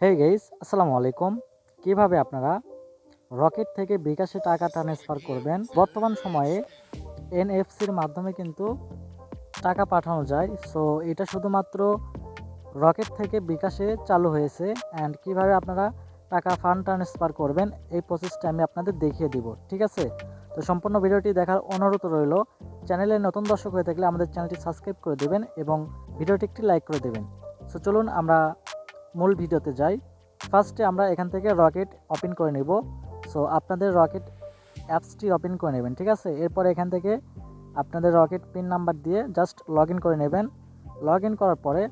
হে guys আসসালামু আলাইকুম। কীভাবে আপনারা রকেট থেকে বিকাশে টাকা ট্রান্সফার করবেন? বর্তমান সময়ে এনএফসির মাধ্যমে কিন্তু টাকা পাঠানো যায়। সো এটা শুধুমাত্র রকেট থেকে বিকাশে চালু হয়েছে। অ্যান্ড কীভাবে আপনারা টাকা ফান্ড ট্রান্সফার করবেন? এই প্রসেসটা আমি আপনাদের দেখিয়ে দিব। ঠিক আছে? তো সম্পূর্ণ ভিডিওটি দেখার অনুরোধ রইল। চ্যানেলে নতুন দর্শক হয়ে থাকলে আমাদের চ্যানেলটি সাবস্ক্রাইব করে দেবেন এবং ভিডিওটি একটি লাইক করে দেবেন। সো চলুন আমরা মূল ভিডিওতে যাই। ফার্স্টে আমরা এখান থেকে রকেট ওপেন করে নেব। সো আপনাদের রকেট অ্যাপসটি ওপেন করে নেবেন, ঠিক আছে? এরপর এখান থেকে আপনাদের রকেট পিন নাম্বার দিয়ে জাস্ট লগ করে নেবেন। লগ করার পরে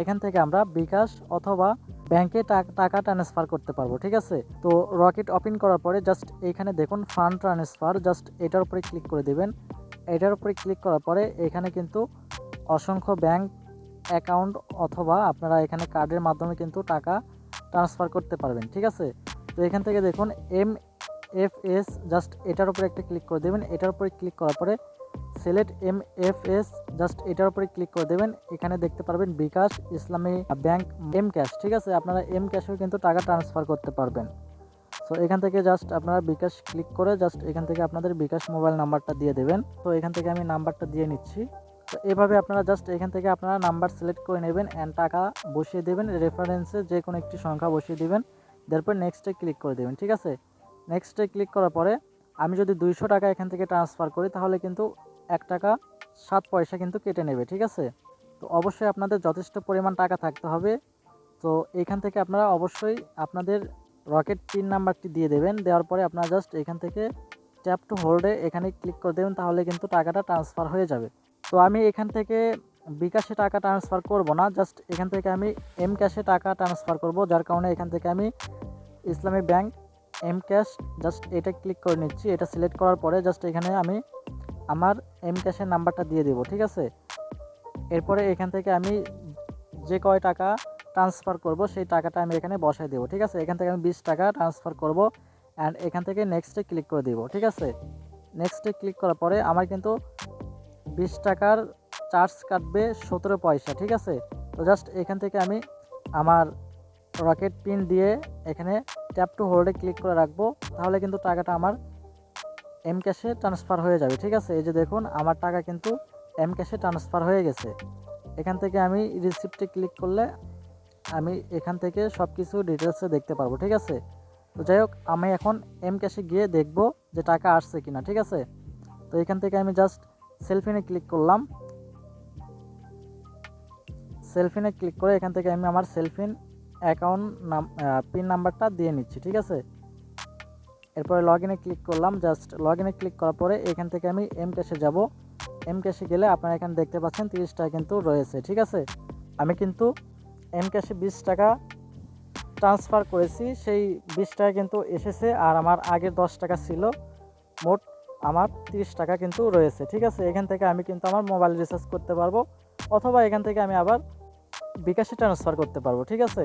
এখান থেকে আমরা বিকাশ অথবা ব্যাংকে টাকা ট্রান্সফার করতে পারব, ঠিক আছে? তো, রকেট ওপেন করার পরে জাস্ট এইখানে দেখুন ফান্ড ট্রান্সফার, জাস্ট এটার উপরে ক্লিক করে দেবেন। এটার উপরে ক্লিক করার পরে এখানে কিন্তু অসংখ্য ব্যাংক অ্যাকাউন্ট অথবা আপনারা এখানে কার্ডের মাধ্যমে কিন্তু টাকা ট্রান্সফার করতে পারবেন, ঠিক আছে? তো এখান থেকে দেখুন এম এফ এস জাস্ট এটার উপরে একটা ক্লিক করে দেবেন। এটার উপরে ক্লিক করার পরে select M F S just এটার উপরে ক্লিক করে দেবেন। এখানে দেখতে পারবেন বিকাশ ইসলামী ব্যাংক এম ক্যাশ ঠিক আছে? আপনারা এম ক্যাশেও কিন্তু টাকা ট্রান্সফার করতে পারবেন। সো এখান থেকে জাস্ট আপনারা বিকাশ ক্লিক করে জাস্ট এখান থেকে আপনাদের বিকাশ মোবাইল নাম্বারটা দিয়ে দেবেন। তো এখান থেকে আমি নাম্বারটা দিয়ে নিচ্ছি। তো এভাবে আপনারা জাস্ট এখান থেকে আপনারা নাম্বার সিলেক্ট করে নেবেন অ্যান্ড টাকা বসিয়ে দেবেন রেফারেন্সে যে কোনো একটি সংখ্যা বসিয়ে দেবেন, তারপর নেক্সটে ক্লিক করে দেবেন, ঠিক আছে? নেক্সটে ক্লিক করার পরে আমি যদি দুইশো টাকা এখান থেকে ট্রান্সফার করি, তাহলে কিন্তু এক টাকা সাত পয়সা কিন্তু কেটে নেবে, ঠিক আছে? তো অবশ্যই আপনাদের যথেষ্ট পরিমাণ টাকা থাকতে হবে। তো এখান থেকে আপনারা অবশ্যই আপনাদের রকেট পিন নাম্বারটি দিয়ে দেবেন, দেওয়ার পরে আপনারা জাস্ট এখান থেকে ট্যাপ টু হোল্ডে এখানে ক্লিক করে দেবেন, তাহলে কিন্তু টাকাটা ট্রান্সফার হয়ে যাবে। তো আমি এখান থেকে বিকাশে টাকা ট্রান্সফার করব না জাস্ট এখান থেকে আমি এম ক্যাশে টাকা ট্রান্সফার করব, যার কারণে এখান থেকে আমি Islami Bank M cash just এটা ক্লিক করে নিচ্ছি, এটা সিলেক্ট করার পরে জাস্ট এখানে আমি আমার এম ক্যাশের নাম্বারটা দিয়ে দেবো, ঠিক আছে? এরপরে এখান থেকে আমি যে কয় টাকা ট্রান্সফার করব, সেই টাকাটা আমি এখানে বসাই দেবো, ঠিক আছে? এখান থেকে আমি বিশ টাকা ট্রান্সফার করব অ্যান্ড এখান থেকে নেক্সটে ক্লিক করে দেবো, ঠিক আছে? নেক্সটে ক্লিক করার পরে আমার কিন্তু বিশ টাকার চার্জ কাটবে সতেরো পয়সা, ঠিক আছে? তো জাস্ট এখান থেকে আমি আমার রকেট পিন দিয়ে এখানে ট্যাপ টু হোল্ডে ক্লিক করে রাখব, তাহলে কিন্তু টাকাটা আমার এম ক্যাশে ট্রান্সফার হয়ে যাবে, ঠিক আছে? এই যে দেখুন, আমার টাকা কিন্তু এম ক্যাশে ট্রান্সফার হয়ে গেছে। এখান থেকে আমি রিসিপ্টে ক্লিক করলে আমি এখান থেকে সব কিছু ডিটেলসে দেখতে পারব, ঠিক আছে? তো যাই হোক, আমি এখন এম ক্যাশে গিয়ে দেখব যে টাকা আসছে কিনা, ঠিক আছে? তো এখান থেকে আমি জাস্ট সেলফিনে ক্লিক করলাম। সেলফিনে ক্লিক করে এখান থেকে আমি আমার সেলফিন অ্যাকাউন্ট নাম পিন নাম্বারটা দিয়ে নিচ্ছি, ঠিক আছে? এরপরে লগ ইনে ক্লিক করলাম, জাস্ট লগ ইনে ক্লিক করার পরে এখান থেকে আমি এম ক্যাশে যাব। এম ক্যাশে গেলে আপনারা এখানে দেখতে পাচ্ছেন তিরিশ টাকা কিন্তু রয়েছে, ঠিক আছে? আমি কিন্তু এম ক্যাশে বিশ টাকা ট্রান্সফার করেছি, সেই বিশ টাকা কিন্তু এসেছে, আর আমার আগের দশ টাকা ছিল। মোট আমার তিরিশ টাকা কিন্তু রয়েছে, ঠিক আছে? এখান থেকে আমি কিন্তু আমার মোবাইল রিচার্জ করতে পারব, অথবা এখান থেকে আমি আবার বিকাশে ট্রান্সফার করতে পারব, ঠিক আছে?